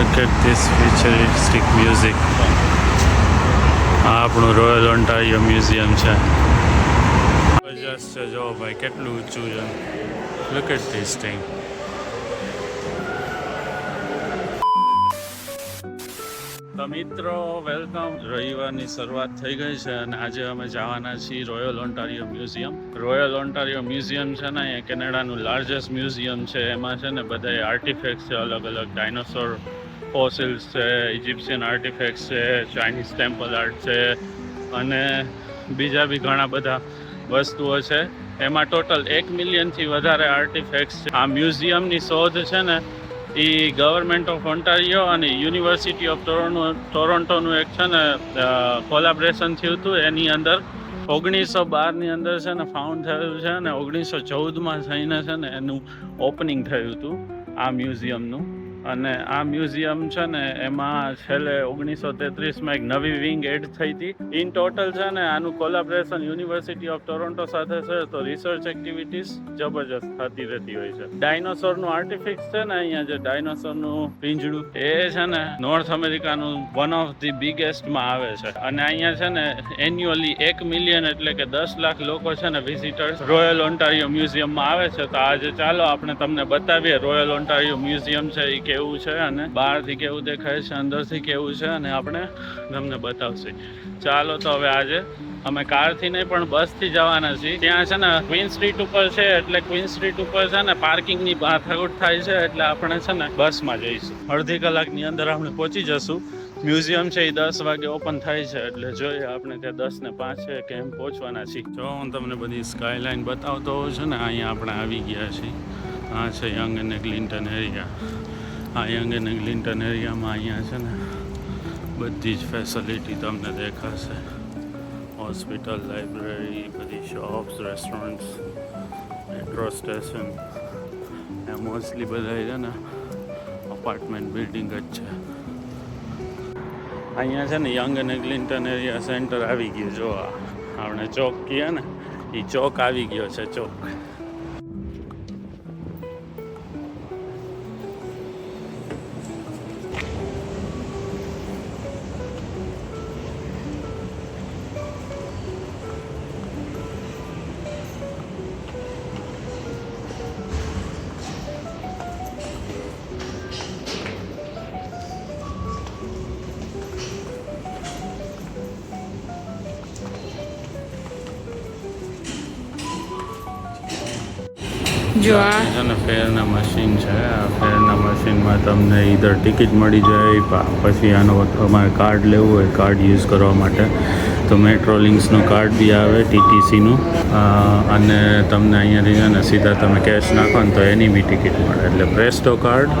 Look at this futuristic music. આ આપણું royal Ontario museum છે. જબરજસ્ત છે જો ભાઈ કેટલું ઊંચું છે. લુક એટ ધીસ થિંગ તો મિત્રો વેલકમ રવિવારની શરૂઆત થઈ ગઈ છે અને આજે અમે જવાના છીએ royal Ontario museum royal Ontario museum છે ને એ કેનેડાનું લાર્જેસ્ટ મ્યુઝિયમ છે. એમાં છે ને બધા આર્ટિફેક્ટ છે અલગ અલગ ડાયનોસોર ફોસિલ્સ છે ઇજિપ્શિયન આર્ટિફેક્ટ્સ છે ચાઇનીઝ ટેમ્પલ આર્ટ છે અને બીજા બી ઘણા બધા વસ્તુઓ છે. એમાં ટોટલ એક મિલિયનથી વધારે આર્ટિફેક્ટ્સ છે. આ મ્યુઝિયમની શોધ છે ને એ ગવર્મેન્ટ ઓફ ઓન્ટારિયો અને યુનિવર્સિટી ઓફ ટોરોનો ટોરોન્ટોનું એક છે ને કોલાબરેશન થયું હતું. એની અંદર ઓગણીસો બારની અંદર છે ને ફાઉન્ડ થયું છે અને ઓગણીસો ચૌદમાં થઈને છે ને, એનું ઓપનિંગ થયું હતું આ મ્યુઝિયમનું અને આ મ્યુઝિયમ છે ને, એમાં છેલ્લે ઓગણીસો તેત્રીસમાં એક નવી વિંગ એડ થઈ હતી. ઇન ટોટલ છે ને, આનું કોલાબરેશન યુનિવર્સિટી ઓફ ટોરોન્ટો સાથે છે, તો રિસર્ચ એક્ટિવિટીઝ જબરજસ્ત થતી રહેતી હોય છે. ડાયનોસોરનું આર્ટિફિક્સ છે ને, અહીંયા જે ડાયનોસોરનું પિંજડું, એ છે ને નોર્થ અમેરિકાનું વન ઓફ ધી બિગેસ્ટમાં આવે છે. અને અહીંયા છે ને એન્યુઅલી એક મિલિયન એટલે કે દસ લાખ લોકો છે ને વિઝિટર્સ રોયલ ઓન્ટારિયો મ્યુઝિયમમાં આવે છે. તો આજે ચાલો આપણે તમને બતાવીએ રોયલ ઓન્ટારિયો મ્યુઝિયમ છે એ કેવું છે અને બહારથી કેવું દેખાય છે, અંદરથી કેવું છે અને આપણે તમને બતાવશે. ચાલો તો હવે આજે અમે કારથી નહીં પણ બસથી જવાના છીએ. ત્યાં છે ને ક્વીન સ્ટ્રીટ ઉપર છે, એટલે ક્વીન સ્ટ્રીટ ઉપર છે ને પાર્કિંગની માથાકૂટ થાય છે, એટલે આપણે છે ને બસમાં જઈશું. અડધી કલાકની અંદર આપણે પહોંચી જશું. મ્યુઝિયમ છે એ દસ વાગે ઓપન થાય છે, એટલે જોઈએ આપણે ત્યાં દસ ને પાંચ છે કે પહોંચવાના છીએ. જો હું તમને બધી સ્કાયલાઇન બતાવતો હોઉં છું ને, અહીંયા આપણે આવી ગયા છીએ. આ છે યંગ અને ક્લિન્ટન એરિયા આ યંગ ક્લિન્ટન એરિયામાં અહીંયા છે ને, બધી જ ફેસિલિટી તમને દેખાશે. હોસ્પિટલ લાઇબ્રેરી બધી શોપ્સ રેસ્ટોરન્ટ્સ મેટ્રો સ્ટેશન એ મોસ્ટલી બધા છે ને અપાર્ટમેન્ટ બિલ્ડિંગ જ છે. અહીંયા છે ને યંગ અને ક્લિન્ટન એરિયા સેન્ટર આવી ગયું. જો આપણે ચોક કહીએ ને એ ચોક આવી ગયો છે, ચોક. જો આ છે ને ફેરના મશીન છે. આ ફેરના મશીનમાં તમને ઈધર ટિકિટ મળી જાય પછી આનો તમારે કાર્ડ લેવું હોય કાર્ડ યુઝ કરવા માટે. તો મેટ્રો લિંક્સનું કાર્ડ બી આવે ટીટીસીનું અને તમને અહીંયાથી છે ને સીધા તમે કેશ નાખો ને તો એની બી ટિકિટ મળે. એટલે પ્રેસ્ટો કાર્ડ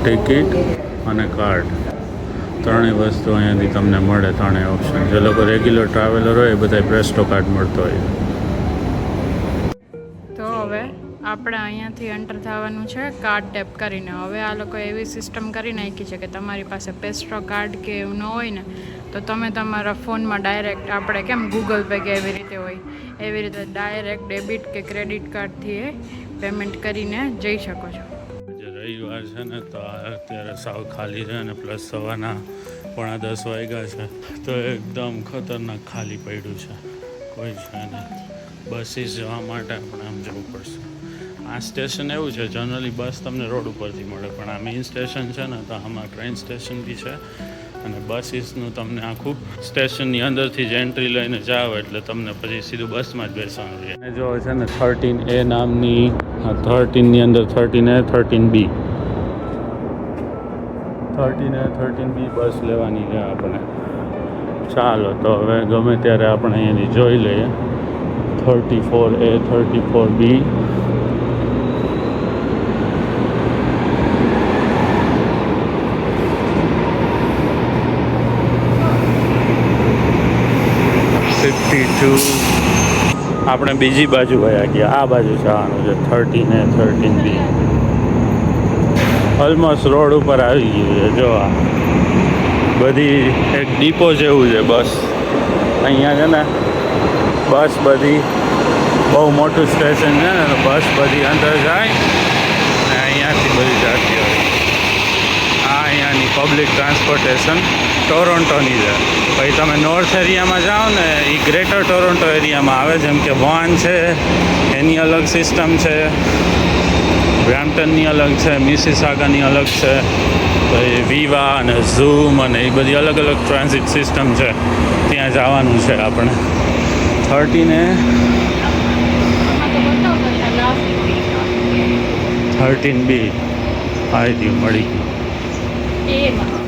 ટિકિટ અને કાર્ડ ત્રણેય વસ્તુ અહીંયાથી તમને મળે ત્રણેય ઓપ્શન જે લોકો રેગ્યુલર ટ્રાવેલર હોય એ બધા પ્રેસ્ટો કાર્ડ મળતો હોય. તો હવે આપણે અહીંયાથી એન્ટર થવાનું છે કાર્ડ ટેપ કરીને. હવે આ લોકો એવી સિસ્ટમ કરી નાખી છે કે તમારી પાસે પેસ્ટ્રો કાર્ડ કે એવું ન હોય ને, તો તમે તમારા ફોનમાં ડાયરેક્ટ આપણે કેમ ગૂગલ પે કે એવી રીતે હોય, એવી રીતે ડાયરેક્ટ ડેબિટ કે ક્રેડિટ કાર્ડથી એ પેમેન્ટ કરીને જઈ શકો છો. રવિવાર છે ને, તો અત્યારે સાવ ખાલી છે ને પ્લસ સવારના પોણા દસ વાગ્યા છે, તો એકદમ ખતરનાક ખાલી પડ્યું છે. કોઈ છે નહીં. બસીસ જવા માટે આપણે આમ જવું પડશે. આ સ્ટેશન એવું છે, જનરલી બસ તમને રોડ ઉપરથી મળે, પણ આ મેઇન સ્ટેશન છે ને, તો આમાં ટ્રેન સ્ટેશન બી છે અને બસીસનું તમને આખું સ્ટેશનની અંદરથી જ એન્ટ્રી લઈને જાઓ એટલે તમને પછી સીધું બસમાં જ બેસવાનું રહે. અને જો છે ને થર્ટીન એ નામની થર્ટીનની અંદર thirteen A thirteen B thirteen A thirteen B bus લેવાની છે આપણે. ચાલો, તો હવે ગમે ત્યારે આપણે અહીંયાથી જોઈ લઈએ. Thirty four A thirty four B fifty આપણે બીજી બાજુ વયા ગયા આ બાજુ જવાનું છે thirteen A thirteen B almost road ઉપર આવી ગયું છે, જો બધી એક ડીપો જેવું છે, બસ. અહીંયા છે ને, બસ બધી બહુ મોટું સ્ટેશન છે ને બસ બધી અંદર જાય ને અહીંયાથી બધી જતી હોય. આ અહીંયાની પબ્લિક ટ્રાન્સપોર્ટેશન ટોરોન્ટોની છે. પછી તમે નોર્થ એરિયામાં જાઓ ને એ ગ્રેટર ટોરોન્ટો એરિયામાં આવે જેમ કે વોન છે, એની અલગ સિસ્ટમ છે. બ્રામ્પટનની અલગ છે મિસિસાગાની અલગ છે. પછી વિવા અને ઝૂમ અને એ બધી અલગ અલગ ટ્રાન્ઝિટ સિસ્ટમ છે. ત્યાં જવાનું છે આપણે. થર્ટીને થર્ટીન બી આવી ગયું મળી ગયું.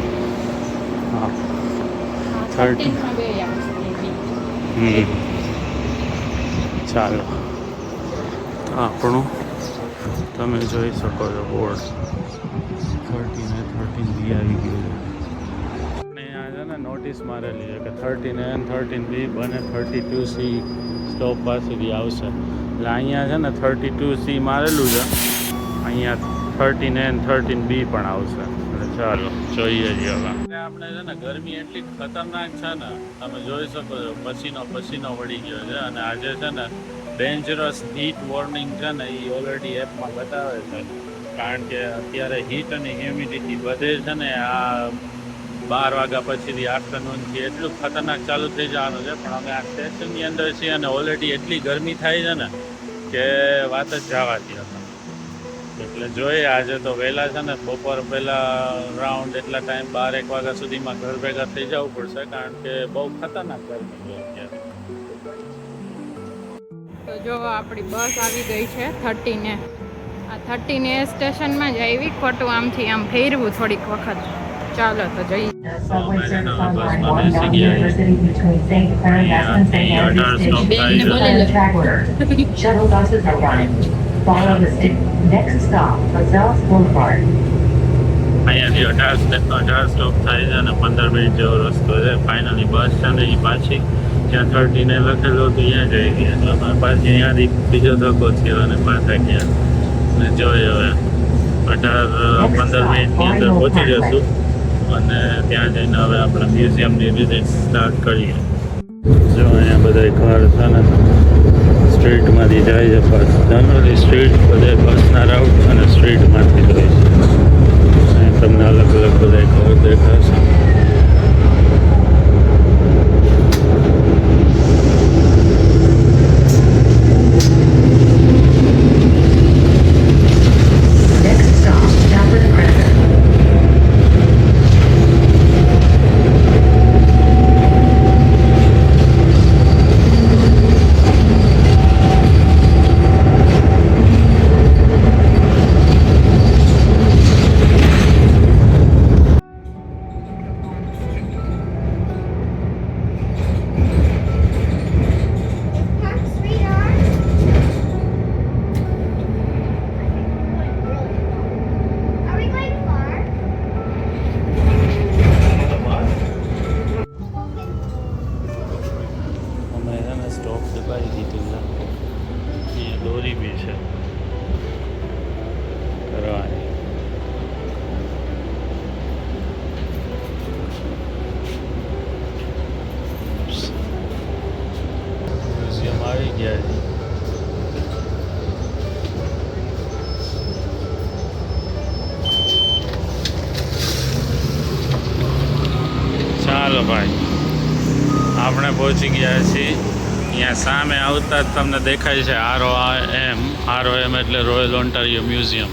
ચાલો. આપણું તમે જોઈ શકો છો board thirty A thirteen B આવી ગયું છે. અને આ છે ને નોટિસ મારેલી છે કે થર્ટીન એ થર્ટીન બી બને થર્ટી ટુ સી સ્ટોપ પાસેથી આવશે. એટલે અહીંયા છે ને થર્ટી ટુ સી મારેલું છે. અહીંયા થર્ટીન એ થર્ટીન બી પણ આવશે. ચાલો, જોઈએ છીએ આપણે છે ને ગરમી એટલી ખતરનાક છે ને, તમે જોઈ શકો છો, પસીનો પસીનો વળી ગયો છે. અને આજે છે ને ડેન્જરસ હીટ વોર્નિંગ છે ને એ ઓલરેડી એપમાં બતાવે છે. કારણ કે અત્યારે હીટ અને હ્યુમિડિટી વધે છે ને, આ બાર વાગ્યા પછીથી આફ્ટરનૂનથી એટલું ખતરનાક ચાલુ થઈ જવાનું છે. પણ અમે આ સ્ટેશનની અંદર છીએ અને ઓલરેડી એટલી ગરમી થાય છે ને, કે વાત જ જવાતી હતા એટલે જોઈએ આજે તો વહેલા છે ને બપોર પહેલા રાઉન્ડ એટલા ટાઈમ બાર એક વાગ્યા સુધીમાં ઘર ભેગા થઈ જવું પડશે કારણ કે બહુ ખતરનાક ગરમી છે અત્યારે તો જો આપણી બસ આવી ગઈ છે થર્ટીને આ થર્ટીને સ્ટેશનમાં જ આવી ખોટું આમથી આમ ફેરવું થોડીક વખત ચાલો તો જઈએ Subway service Follow the stick. Next stop, Lazelles Boulevard. અહીંયાથી અઢાર અઢાર સ્ટોપ થાય છે અને પંદર મિનિટ જેવો રસ્તો છે ફાઇનલી બસ છે ને એ પાછી જ્યાં થર્ટીને લખેલું હતું ત્યાં જઈ ગઈ એટલે અમે પાછી અહીંયાથી બીજો ધક્કો થયો અને પાછા ગયા અને જોઈએ હવે અઢાર પંદર મિનિટની અંદર પહોંચી જશું અને ત્યાં જઈને હવે આપણે મ્યુઝિયમની વિઝિટ સ્ટાર્ટ કરીએ જો અહીંયા બધા ઘર છે ને સ્ટ્રીટમાંથી જાય છે બસ જનરલી સ્ટ્રીટ બધે બસના રાઉટ અને સ્ટ્રીટમાંથી જાય છે. તમને અલગ અલગ બધા ઘર દેખાશે Next stop, Stafford Crescent. Park, sweetheart. Are we going far? અમે છે ને સ્ટોપ દબાવી દીધું છે અહીંયા દોરી બી છે કરવાની છે ચાલો ભાઈ. આપણે પહોંચી ગયા છીએ. અહીંયા સામે આવતા જ તમને દેખાય છે R O M R O M એટલે Royal Ontario Museum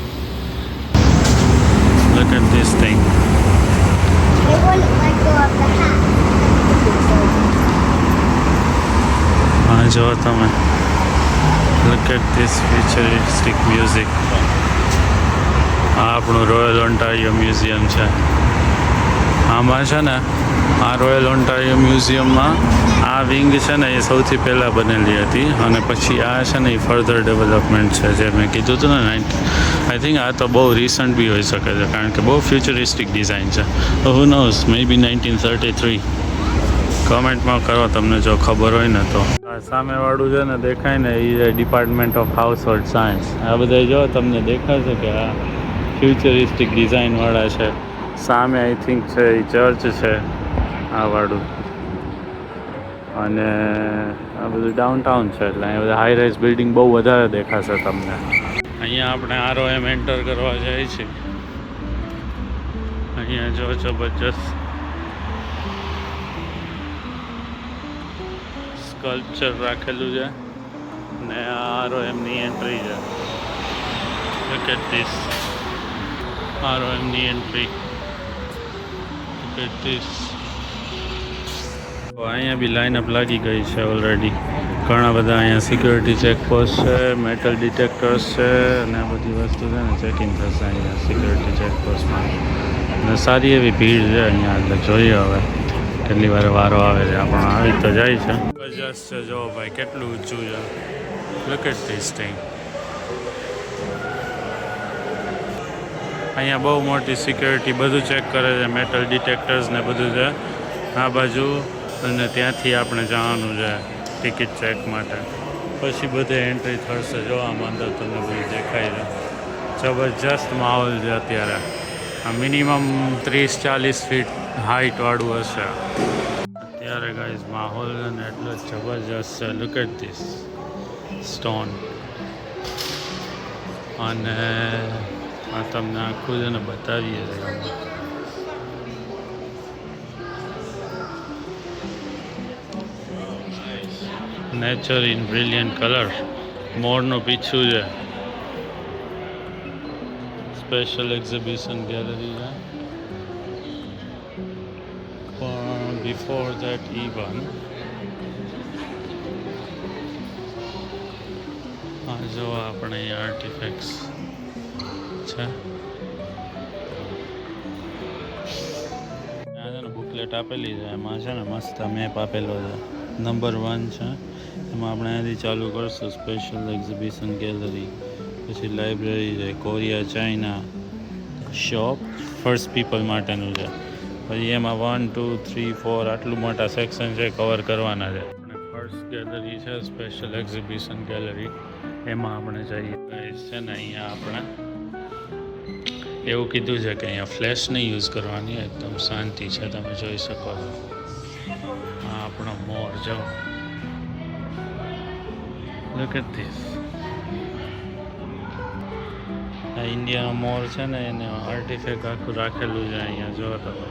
look at this thing હા જો તમે look at this futuristic music આ આપણું રોયલ ઓન્ટારિયો મ્યુઝિયમ છે. આમાં છે ને, આ રોયલ ઓન્ટારિયો મ્યુઝિયમમાં આ વિંગ છે ને એ સૌથી પહેલાં બનેલી હતી અને પછી આ છે ને એ ફર્ધર ડેવલપમેન્ટ છે, જે મેં કીધું હતું ને આઈ થિંક આ તો બહુ રિસન્ટ બી હોઈ શકે છે, કારણ કે બહુ ફ્યુચરિસ્ટિક ડિઝાઇન છે. Who knows may be nineteen thirty three કમેન્ટમાં કરો, તમને જો ખબર હોય ને તો. સામેવાળું છે ને દેખાય ને એ department of household science આ બધા જો તમને દેખાશે કે આ ફ્યુચરિસ્ટિક ડિઝાઇનવાળા છે. સામે આઈ થિંક છે એ ચર્ચ છે, આ વાળું. અને આ બધું ડાઉનટાઉન છે, એટલે અહીંયા બધા હાઈ રાઇઝ બિલ્ડિંગ બહુ વધારે દેખાશે તમને. અહીંયા આપણે આરો એમ એન્ટર કરવા જઈએ છીએ. અહીંયા જો જબરજસ્ત સ્કલ્પચર રાખેલું છે ને આરો એમની એન્ટ્રી છે. Look at this. આરો એમની એન્ટ્રી at this. અહીંયા બી લાઇનઅપ લાગી ગઈ છે ઓલરેડી ઘણા બધા અહીંયા સિક્યોરિટી ચેકપોસ્ટ છે મેટલ ડિટેક્ટર્સ છે અને આ બધી વસ્તુ છે ને ચેકિંગ થશે અહીંયા સિક્યોરિટી ચેકપોસ્ટમાં અને સારી એવી ભીડ છે અહીંયા, એટલે જોઈએ હવે. કેટલી વાર વારો આવે છે. પણ આવી તો જાય છે. જબરજસ્ત છે. જો ભાઈ, કેટલું ઊંચું છે. લુક એટ ધીસ થિંગ અહીંયા બહુ મોટી સિક્યોરિટી બધું ચેક કરે છે. મેટલ ડિટેક્ટર્સ ને બધું છે. આ બાજુ અને ત્યાંથી આપણે જવાનું છે ટિકિટ ચેક માટે. પછી બધે એન્ટ્રી થશે. જો આમ અંદર તમને બધું દેખાય છે. જબરજસ્ત માહોલ છે અત્યારે. મિનિમમ ત્રીસ, ચાલીસ ફીટ હાઇટવાળું હશે. અત્યારે ગાઈઝ માહોલ અને એટલો જબરજસ્ત છે. લુક એટ ધીસ સ્ટોન અને આ તમને આખું છે ને બતાવીએ છીએ. નેચર ઇન બ્રિલિયન્ટ કલર મોરનું પીછું છે. સ્પેશિયલ એક્ઝિબિશન ગેલેરી છે પણ બિફોર ધેટ ઇવન આ જો આપણે આર્ટિફેક્ટ્સ છે. બુકલેટ આપેલી છે, એમાં છે ને મસ્ત મેપ આપેલો છે. નંબર વન છે. એમાં આપણે અહીંયાથી ચાલુ કરશું સ્પેશિયલ એક્ઝિબિશન ગેલેરી પછી લાઇબ્રેરી છે Korea China shop first people માટેનું છે. પછી એમાં વન ટુ થ્રી ફોર આટલું મોટા સેક્શન છે કવર કરવાના છે. અને ફર્સ્ટ ગેલેરી છે સ્પેશિયલ એક્ઝિબિશન ગેલેરી એમાં આપણે જઈએ. છે ને, અહીંયા આપણે એવું કીધું છે કે અહીંયા ફ્લેશ નહીં યુઝ કરવાની, એકદમ શાંતિ છે, તમે જોઈ શકો છો. આ આપણો મોર, જો. લુક એટ ધીસ આ ઇન્ડિયાનો મોર છે ને, એને આર્ટિફેક્ટ આખું રાખેલું છે અહીંયા, જો તમે.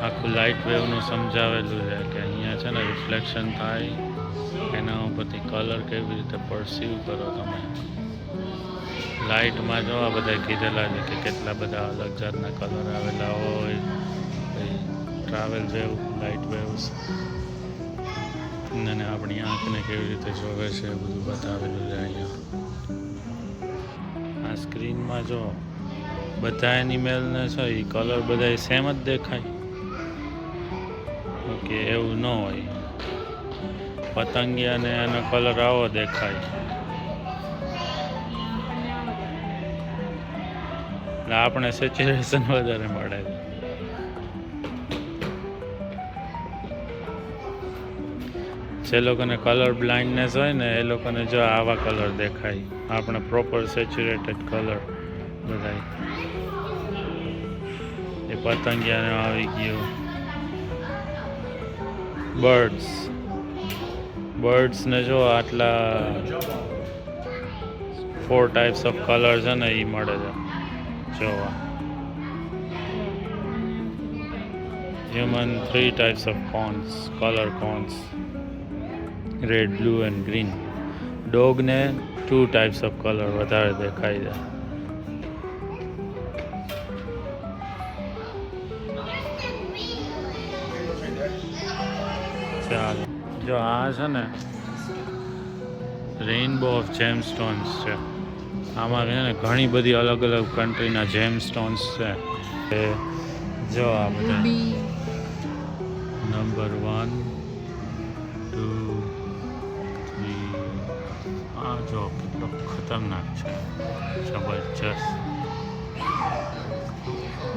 આખું લાઇટ વેવનું સમજાવેલું છે કે અહીંયા છે ને રિફ્લેક્શન થાય, એના ઉપરથી કલર કેવી રીતે પરસીવ કરો તમે. લાઇટમાં જો આ બધા કીધેલા છે કે કેટલા બધા અલગ જાતના કલર આવેલા હોય ટ્રાવેલ વેવ લાઇટ વેવ્સ અને આપણી આંખને કેવી રીતે જોવે છે બધું બતાવેલું છે અહીંયા. આ સ્ક્રીનમાં જો બધા એનિમેલને છે એ કલર બધા સેમ જ દેખાય. કે એવું ન હોય. પતંગિયાને એનો કલર આવો દેખાય. એટલે આપણે સેચ્યુરેશન વધારે મળે છે. જે લોકોને કલર બ્લાઇન્ડનેસ હોય ને, એ લોકોને જો આવા કલર દેખાય, આપણે પ્રોપર સેચ્યુરેટેડ કલર બધાય. એ પતંગિયાને આવી ગયું. બર્ડ્સ બર્ડ્સને જો આટલા ફોર ટાઈપ્સ ઓફ કલર છે ને એ મળે છે. જોવા. Human three types of cones colour cones red blue and green ડોગને two types of colour વધારે દેખાય છે. જો આ છે ને રેઇનબો ઓફ જેમ સ્ટોન્સ છે. આમાં છે ને ઘણી બધી અલગ અલગ કન્ટ્રીના જેમ સ્ટોન્સ છે. એ જો આ બધા. નંબર વન ટુ થ્રી આ જો કેટલો ખતરનાક છે. જબરજસ્ત.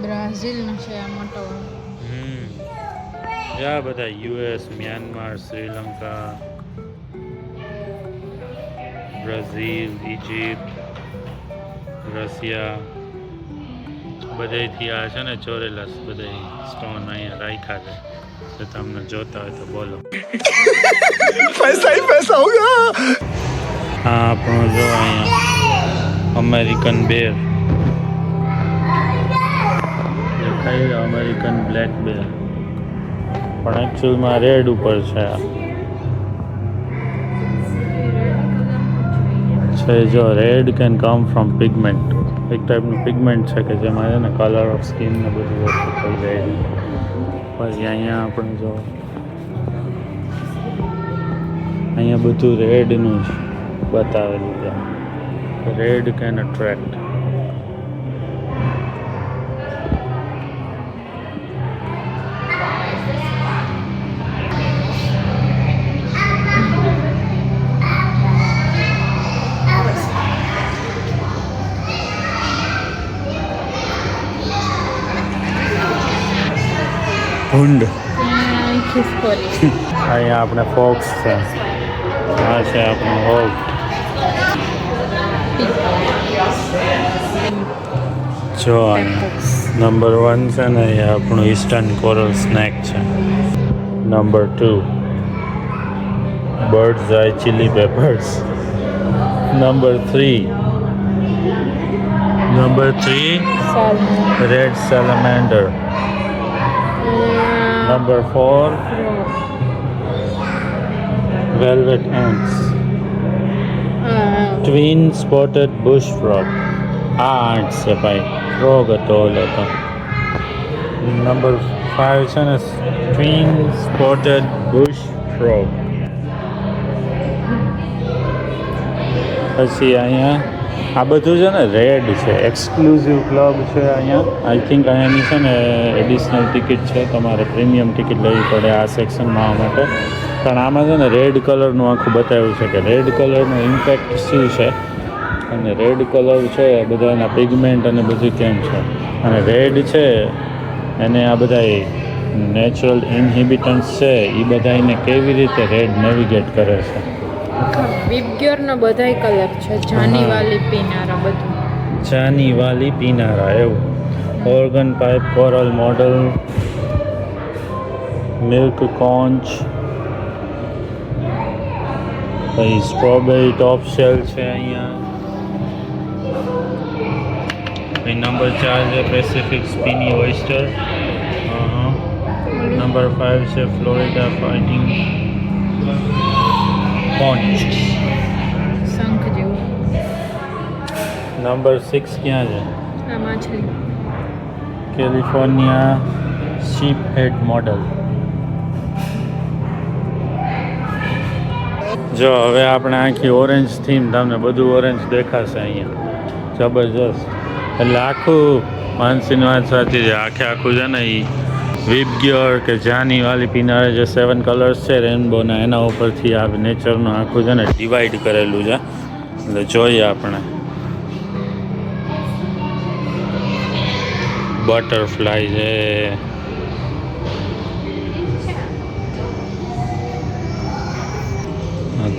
બ્રાઝિલનો છે આ મોટો. હમ. આ બધા US Myanmar Sri Lanka Brazil Egypt Russia બધેથી આ છે ને ચોરેલા બધે સ્ટોન અહીંયા રાખ્યા છે. તો તમને જોતા હોય તો બોલો. પૈસા પૈસા હોગા હા આપણો જો અહીંયા અમેરિકન બેર દેખાય અમેરિકન બ્લેક બેર પણ એક્ચુઅલમાં રેડ ઉપર છે આ. છે જો red can come from pigment એક ટાઈપનું પિગમેન્ટ છે કે જેમાં છે ને કલર ઓફ સ્કિન ને બધી વસ્તુ થઈ જાય પછી અહીંયા આપણે જો અહીંયા બધું રેડનું જ બતાવેલું છે. રેડ કેન અટ્રેક્ટ ભૂંડ. અહીંયા આપણે ફોક્સ છે. આ છે આપણો હોગ. જો નંબર વન છે ને એ આપણું ઈસ્ટર્ન કોરલ સ્નેક છે. Number two. Bird's eye chilli peppers. Number three. Number three. Red salamander. Number four velvet ants. Twin spotted bush frog આ આઠ છે ભાઈ ફ્રોગ હતો ઓલો તો નંબર ફાઇવ છે ને ટ્વિન સ્પોટેડ બુશ ફ્રોગ પછી અહીંયા આ બધું છે ને રેડ છે. એક્સક્લુઝિવ ક્લબ છે અહીંયા. આઈ થિંક અહીંયાની છે ને એડિશનલ ટિકિટ છે. તમારે પ્રીમિયમ ટિકિટ લેવી પડે આ સેક્શનમાં આવવા માટે. પણ આમાં છે ને રેડ કલરનું આખું બતાવ્યું છે કે રેડ કલરનો ઇમ્પેક્ટ શું છે? અને રેડ કલર છે બધાના પિગમેન્ટ અને બધું કેમ છે? અને રેડ છે એને આ બધા નેચરલ ઇન્હિબિટન્સ છે એ બધાને કેવી રીતે રેડ નેવિગેટ કરે છે? વિબગ્યોરનો બધાય કલર છે. જાની વાલી પીનારા બધું. ચાની વાલી પીનારા એવું. Organ pipe coral model milk conch પછી સ્ટ્રોબેરી ટોપ સેલ છે અહીંયા. પછી નંબર ચાર છે Pacific spiny oyster number five છે ફ્લોરિડા ફાઇટિંગ કોન્ચ શંખ જેવું. નંબર સિક્સ ક્યાં છે? આમાં છે. કેલિફોર્નિયા શીપ હેડ મોડલ જો હવે આપણે આખી ઓરેન્જ થીમ તમને બધું ઓરેન્જ દેખાશે અહીંયા. જબરજસ્ત. એટલે આખું માનસીની વાત સાચી છે આખે આખું છે ને એ વીપ ગિયર કે જાની વાલી પીનારે જે સેવન કલર્સ છે રેનબોના એના ઉપરથી આ નેચરનું આખું છે ને ડિવાઈડ કરેલું છે. એટલે જોઈએ આપણે. બટરફ્લાય છે.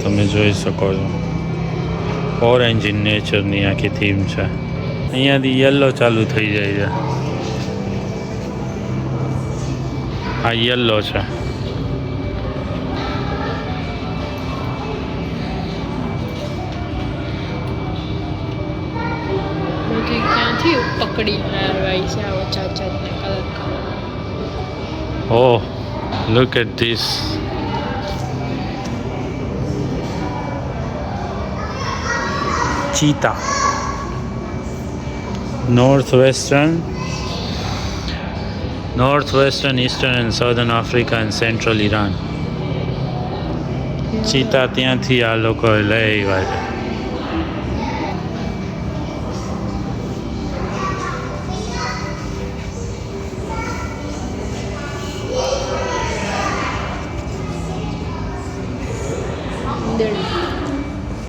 તમે જોઈ શકો છો. ઓરેન્જ ઇન નેચરની આખી થીમ છે. અહીંયાથી યલો ચાલુ થઈ જાય છે. આ યલો છે બધી ક્યાંથી પકડીને આવી છે આવો જાત જાતને colour colour Oh, look at this. Cheetah. Northwestern, northwestern, eastern, and southern Africa and central Iran. Cheetah ત્યાંથી આ લોકો લઈ આવ્યા છે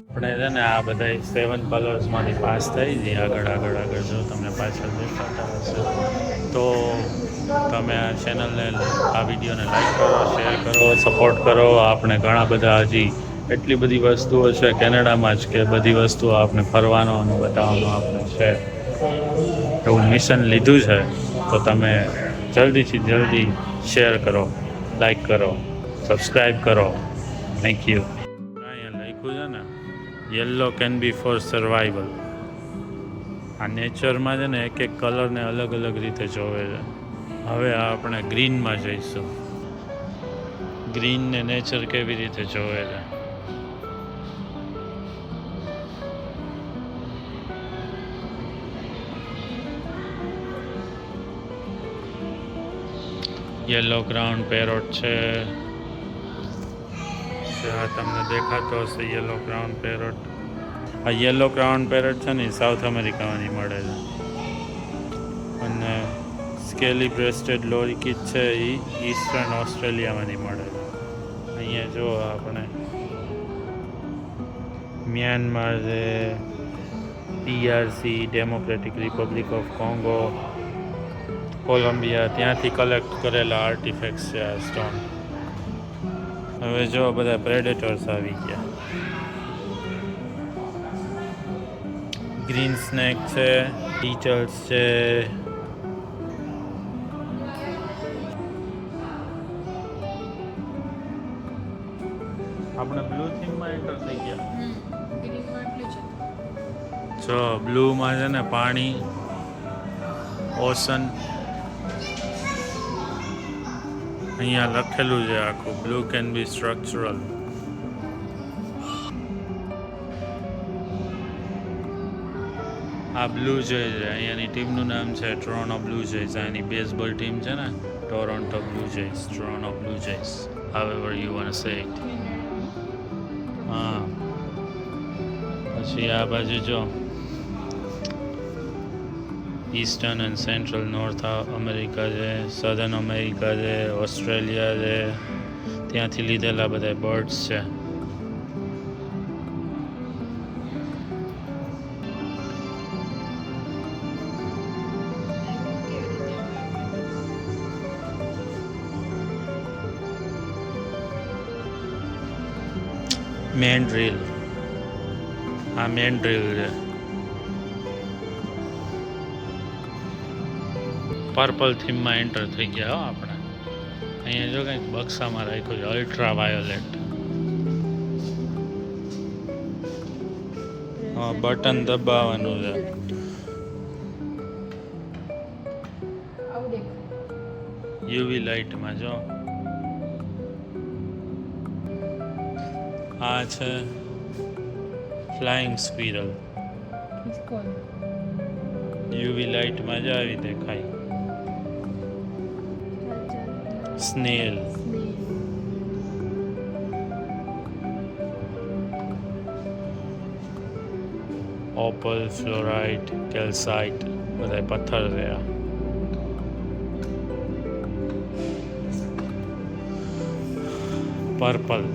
આપણે છે ને આ બધા સેવન કલર્સમાંથી પાસ થઈ જઈએ. આગળ આગળ આગળ જો તમને પાછળ દેખાતા હશે. તો તમે આ ચેનલને આ વિડીયોને લાઈક કરો શેર કરો સપોર્ટ કરો. આપણે ઘણા બધા હજી એટલી બધી વસ્તુઓ છે કેનેડામાં જ કે બધી વસ્તુઓ આપણે ફરવાનો અને બતાવવાનો આપણે છે. એવું મિશન લીધું છે, તો તમે જલ્દીથી જલ્દી શેર કરો લાઈક કરો સબસ્ક્રાઈબ કરો. થેન્ક યુ અહીંયા લખ્યું છે ને yellow can be for survival આ નેચરમાં છે ને એક એક કલરને અલગ અલગ રીતે જોવે છે. હવે આપણે ગ્રીનમાં જઈશું. ગ્રીન ને નેચર કેવી રીતે જોવે છે? યલો ગ્રાઉન્ડ પેરોટ છે. આ તમને દેખાતો હશે યલો ગ્રાઉન્ડ પેરોટ આ યલો ક્રાઉન પેરોટ છે ને સાઉથ અમેરિકામાંથી મળે છે. સ્કેલી બ્રેસ્ટેડ લોરીકીટ છે એ ઈસ્ટર્ન ઓસ્ટ્રેલિયામાંથી મળે. અહીંયા જો આપણે મ્યાનમાર છે DRC democratic republic of Congo Colombia, ત્યાંથી કલેક્ટ કરેલા આર્ટિફેક્ટ્સ છે આ સ્ટોન હવે જો બધા પ્રેડેટર્સ આવી ગયા. ગ્રીન સ્નેક છે ટીચર્સ છે જો બ્લુમાં છે ને પાણી, ઓશન. અહીંયા લખેલું છે આખું બ્લુ કેન બી સ્ટ્રક્ચરલ આ બ્લુ જે છે, અહીંયાની ટીમનું નામ છે ટોરોન્ટો બ્લુ જેઝ અહીંની બેઝબોલ ટીમ છે ને Toronto Blue Jays Toronto Blue Jays however you want to say હા. પછી આ બાજુ જો. Eastern and central North America છે સધર્ન અમેરિકા છે ઓસ્ટ્રેલિયા છે. ત્યાંથી લીધેલા બધા બર્ડ્સ છે. મેન ડ્રીલ આ મેન ડ્રીલ છે. પર્પલ થીમમાં એન્ટર થઈ ગયા હો આપણે. અહીંયા જો કંઈક બક્સામાં રાખ્યું છે અલ્ટ્રા વાયોલેટ હા બટન દબાવવાનું છે. યુવી લાઇટમાં જો. આ છે ફ્લાઇંગ સ્પીરલ યુવી લાઇટમાં જ આવી દેખાય. સ્નેલ ઓપલ ફ્લોરાઇટ કેલ્સાઇટ બધા પથ્થર રહ્યા પર્પલ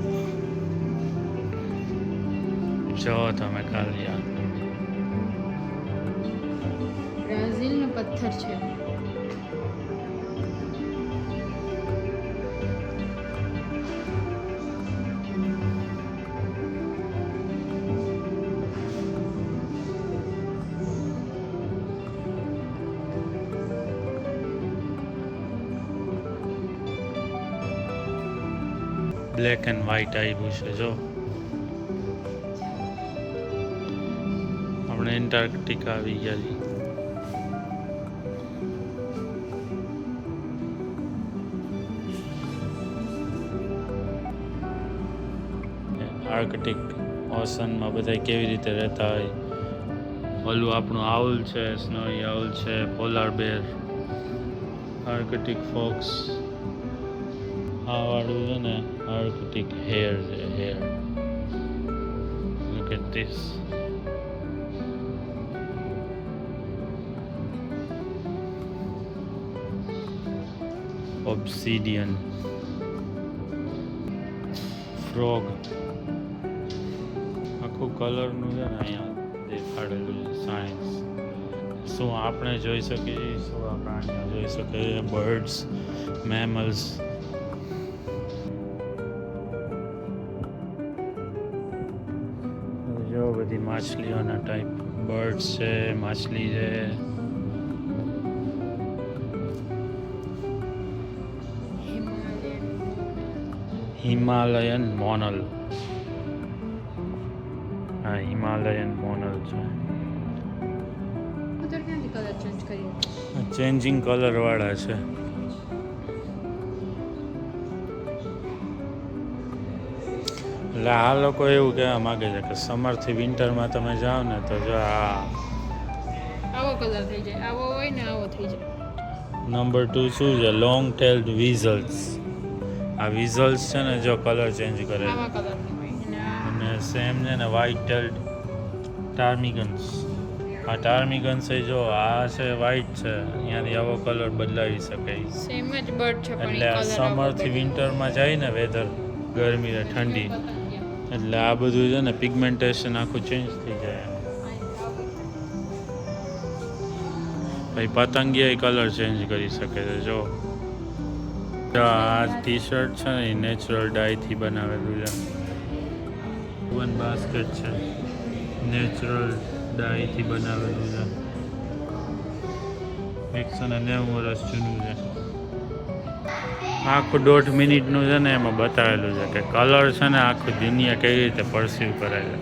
જો તમે કાલ યાદ બ્રાઝિલનો પથ્થર છે વ્હાઈટ આવ્યું છે, જો. આપણે એન્ટાર્કટિકા આવી ગયા છીએ. આર્કટિક ઓશનમાં બધા કેવી રીતે રહેતા હોય? ઓલું આપણું આઉલ છે, સ્નોઈ આઉલ છે, પોલાર બેર, આર્કટિક ફોક્સ. આ વાળું છે ને આર્કટિક હેર છે hare look at this obsidian. Frog. આખું કલરનું છે ને અહીંયા દેખાડેલું છે સાયન્સ શું આપણે જોઈ શકીએ? શું આ પ્રાણીઓ જોઈ શકીએ? બર્ડ્સ મેમલ્સ માછલીઓના ટાઈપ બર્ડ્સ છે માછલી છે. Himalayan monal. હા હિમાલયન મોનલ છે. ચેન્જિંગ કલર વાળા છે. એટલે આ લોકો એવું કહેવા માગે છે કે સમરથી વિન્ટરમાં તમે જાઓ ને તો જો આ આવો કલર થઈ જાય. આવો હોય ને આવો થઈ જાય. નંબર ટુ શું છે? લોંગ ટેલ્ડ વિઝલ્સ આ વિઝલ્સ છે ને જો કલર ચેન્જ કરે અને સેમ છે ને વ્હાઇટ ટેલ્ડ ટાર્મિગન્સ આ ટાર્મિગન્સ એ જો આ છે વ્હાઇટ છે. અહીંયાથી આવો કલર બદલાવી શકાય. સેમ જ બર્ડ છે પણ એટલે સમરથી વિન્ટરમાં જાય ને વેધર ગરમી ને ઠંડી. એટલે આ બધું છે ને પિગમેન્ટેશન આખું ચેન્જ થઈ જાય. ભાઈ, પતંગિયા કલર ચેન્જ કરી શકે છે, જો. આ ટી શર્ટ છે ને નેચરલ ડાયથી બનાવેલું છે. વન બાસ્કેટ છે નેચરલ ડાયથી બનાવેલું છે. એકસો ને, નેવું વર્ષ જૂનું છે. આખું દોઢ મિનિટનું છે ને એમાં બતાવેલું છે કે કલર છે ને આખું દુનિયા કેવી રીતે પરસીવ કરે છે.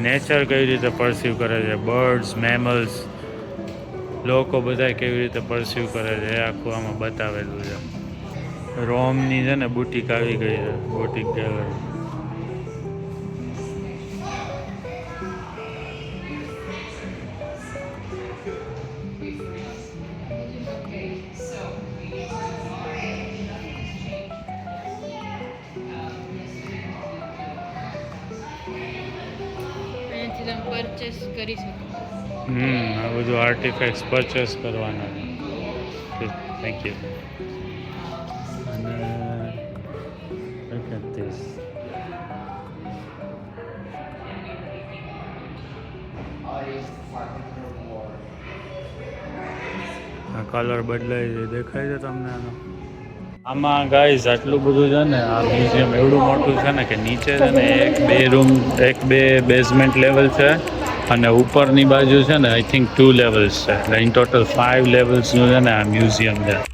નેચર કેવી રીતે પરસીવ કરે છે. બર્ડ્સ મેમલ્સ લોકો બધા કેવી રીતે પરસીવ કરે છે એ આખું આમાં બતાવેલું છે. રોમની છે ને બુટીક આવી ગઈ છે, બુટીક ગેલરી પરચેસ કરી શકો. હમ, આ બધું આર્ટિફેક્ટ્સ પરચેસ કરવાના. છે થેન્ક યુ અને આ કલર બદલાઈ દેખાય છે તમને આનો? આમાં ગાઈઝ આટલું બધું છે ને, આ મ્યુઝિયમ એવડું મોટું છે ને કે નીચે છે ને એક બે રૂમ એક બે બેઝમેન્ટ લેવલ છે. અને ઉપરની બાજુ છે ને આઈ થિંક ટુ લેવલ્સ છે. ઇન ટોટલ ફાઇવ લેવલ્સનું છે ને આ મ્યુઝિયમ છે.